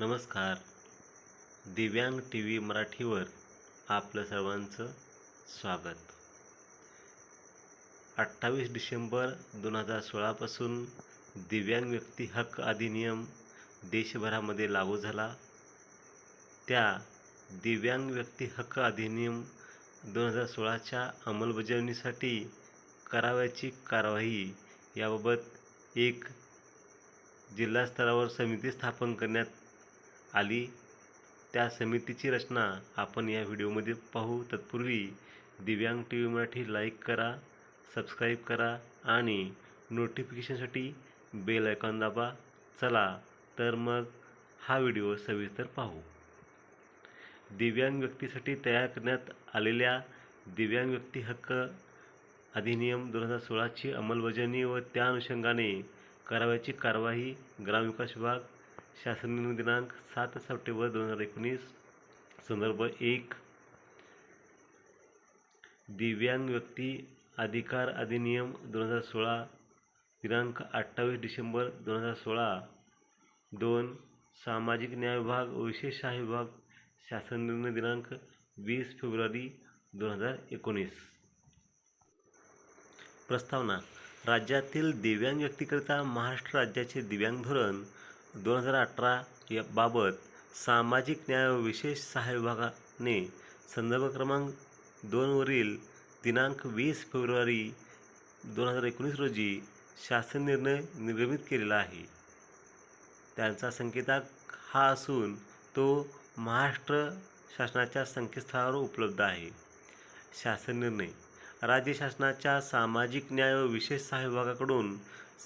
नमस्कार. दिव्यांग T V मराठीवर आपलं सर्वांचं स्वागत. अठ्ठावीस डिसेंबर दोन हजार सोळापासून दिव्यांग व्यक्ती हक्क अधिनियम देशभरामध्ये लागू झाला. त्या दिव्यांग व्यक्ती हक्क अधिनियम दोन हजार सोळाच्या अंमलबजावणीसाठी करावयाची कारवाई याबाबत एक जिल्हा स्तरावर समिती स्थापन करण्यात आली. त्या समितीची रचना आपण या व्हिडिओमध्ये पाहू. तत्पूर्वी Divyang T V Marathi like करा सबस्क्राईब करा आणि नोटिफिकेशनसाठी बेल आयकॉन दाबा. चला तर मग हा व्हिडिओ सविस्तर पाहू. दिव्यांग व्यक्तीसाठी तयार करण्यात आलेल्या दिव्यांग व्यक्ती हक्क अधिनियम दोन हजार सोळाची अंमलबजावणी व त्या अनुषंगाने करावयाची कारवाई ग्रामविकास विभाग शासन निर्णय दिनांक सात सप्टेंबर दोन हजार एकोणीस संदर्भ एक. दिव्यांग व्यक्ती अधिकार अधिनियम दोन हजार सोळा दिनांक अठ्ठावीस डिसेंबर दोन हजार सोळा. दोन. सामाजिक न्याय विभाग व विशेष सहाय्य विभाग शासन निर्णय दिनांक वीस फेब्रुवारी दोन हजार एकोणीस. प्रस्तावना. राज्यातील दिव्यांग व्यक्तीकरिता महाराष्ट्र राज्याचे दिव्यांग धोरण दोन हजार अठरा या बाबत सामाजिक न्याय व विशेष सहाय्य विभागाने संदर्भ क्रमांक दोनवरील दिनांक वीस फेब्रुवारी दोन हजार एकोणीस रोजी शासन निर्णय निर्गमित केलेला आहे. त्यांचा संकेताक हा असून तो महाराष्ट्र शासनाच्या संकेतस्थळावर उपलब्ध आहे. शासन निर्णय राज्य शासनाच्या सामाजिक न्याय व विशेष सहाय्य विभागाकडून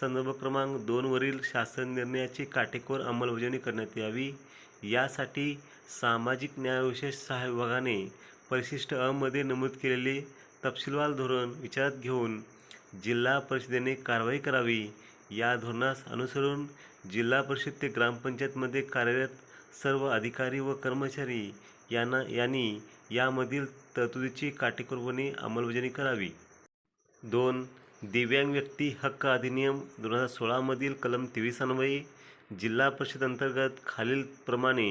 संदर्भ क्रमांक दोनवरील शासन निर्णयाची काटेकोर अंमलबजावणी करण्यात यावी. यासाठी सामाजिक न्याय व विशेष सहाय्य विभागाने परिशिष्ट अमध्ये नमूद केलेले तपशीलवार धोरण विचारात घेऊन जिल्हा परिषदेने कारवाई करावी. या धोरणास अनुसरून जिल्हा परिषद ते ग्रामपंचायतमध्ये कार्यरत सर्व अधिकारी व कर्मचारी यांना यांनी यामधील तरतुदीची काटेकोरपणे अंमलबजावणी करावी. दोन दिव्यांग व्यक्ती हक्क अधिनियम दोन हजार सोळामधील कलम तेवीस अन्वये जिल्हा परिषद अंतर्गत खालीलप्रमाणे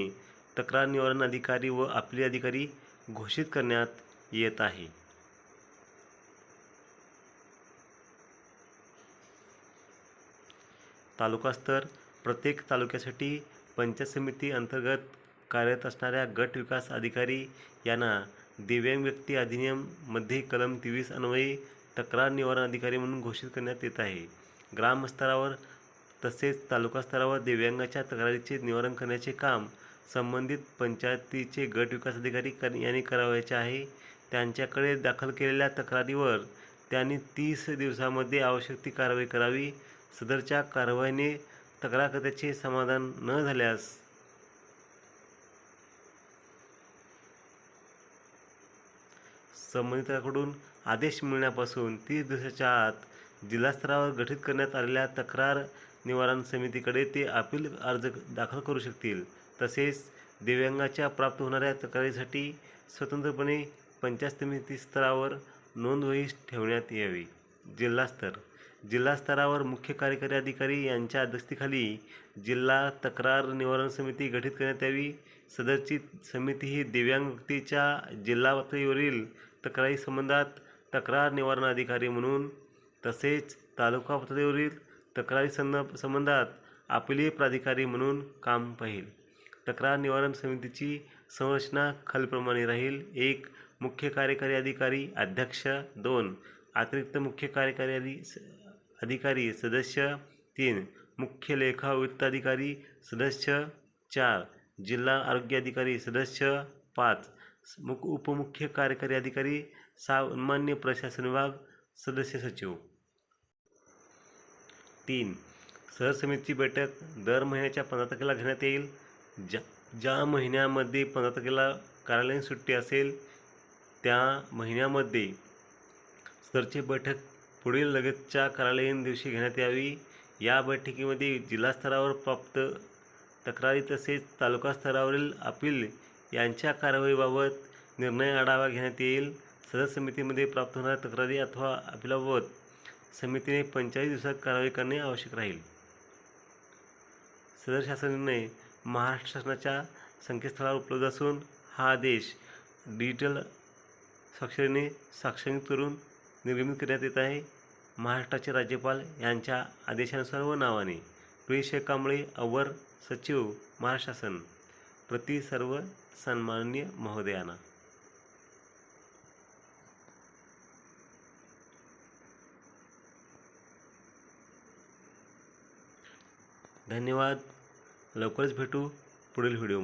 तक्रार निवारण अधिकारी व आपले अधिकारी घोषित करण्यात येत आहे. तालुकास्तर प्रत्येक तालुक्यासाठी पंचायत समिती अंतर्गत कार्यरत असणाऱ्या गट विकास अधिकारी यांना दिव्यांग व्यक्ती अधिनियममध्ये कलम तेवीस अन्वयी तक्रार निवारण अधिकारी म्हणून घोषित करण्यात येत आहे. ग्रामस्तरावर तसेच तालुका स्तरावर दिव्यांगाच्या तक्रारीचे निवारण करण्याचे काम संबंधित पंचायतीचे गट विकास अधिकारी कर यांनी करावयाचे आहे. त्यांच्याकडे दाखल केलेल्या तक्रारीवर त्यांनी तीस दिवसामध्ये आवश्यक ती कारवाई करावी. सदरच्या कारवाईने तक्रारकर्त्याचे समाधान न झाल्यास संबंधिताकडून आदेश मिळण्यापासून तीस दिवसाच्या आत जिल्हास्तरावर गठीत करण्यात आलेल्या तक्रार निवारण समितीकडे ते अपील अर्ज दाखल करू शकतील. तसेच दिव्यांगाच्या प्राप्त होणाऱ्या तक्रारीसाठी स्वतंत्रपणे पंचायत समिती स्तरावर नोंदवही ठेवण्यात यावी. जिल्हास्तर जिल्हा स्तरावर मुख्य कार्यकारी अधिकारी यांच्या अध्यक्षतेखाली जिल्हा तक्रार निवारण समिती गठीत करण्यात यावी. सदरची समिती ही दिव्यांग व्यक्तीच्या जिल्हा पातळीवरील तक्रारी संबंधात तक्रार निवारण अधिकारी म्हणून तसेच तालुका पातळीवरील तक्रारी संद संबंधात अपिलीय प्राधिकारी म्हणून काम पाहिल. तक्रार निवारण समितीची संरचना खालीलप्रमाणे राहील. एक मुख्य कार्यकारी अधिकारी अध्यक्ष. दोन अतिरिक्त मुख्य कार्यकारी अधिकारी सदस्य. तीन मुख्य लेखा वित्त अधिकारी सदस्य. चार जिल्हा आरोग्य अधिकारी सदस्य. पाच मुख उपमुख्य कार्यकारी अधिकारी सामान्य प्रशासन विभाग सदस्य सचिव. तीन सहर समितीची बैठक दर महिन्याच्या पंधरा तारखेला घेण्यात येईल. ज्या ज्या महिन्यामध्ये पंधरा तारखेला कार्यालयीन सुट्टी असेल त्या महिन्यामध्ये सरची बैठक पुढील लगतच्या कार्यालयीन दिवशी घेण्यात यावी. या बैठकीमध्ये जिल्हास्तरावर प्राप्त तक्रारी तसेच तालुका स्तरावरील अपील यांच्या कारवाईबाबत निर्णय आढावा घेण्यात येईल. सदर समितीमध्ये प्राप्त होणाऱ्या तक्रारी अथवा अपिलाबाबत समितीने पंचेचाळीस दिवसात कारवाई करणे आवश्यक राहील. सदर शासन निर्णय महाराष्ट्र शासनाच्या संकेतस्थळावर उपलब्ध असून हा आदेश डिजिटल स्वाक्षरीने साक्षरित करून निर्गमित करण्यात येत आहे. महाराष्ट्राचे राज्यपाल यांच्या आदेशानुसार व नावाने प्रिय कांबळे अवर सचिव महाराष्ट्र शासन प्रति सर्व सन्माननीय महोदयांना. धन्यवाद. लवकरच भेटू पुढील व्हिडिओ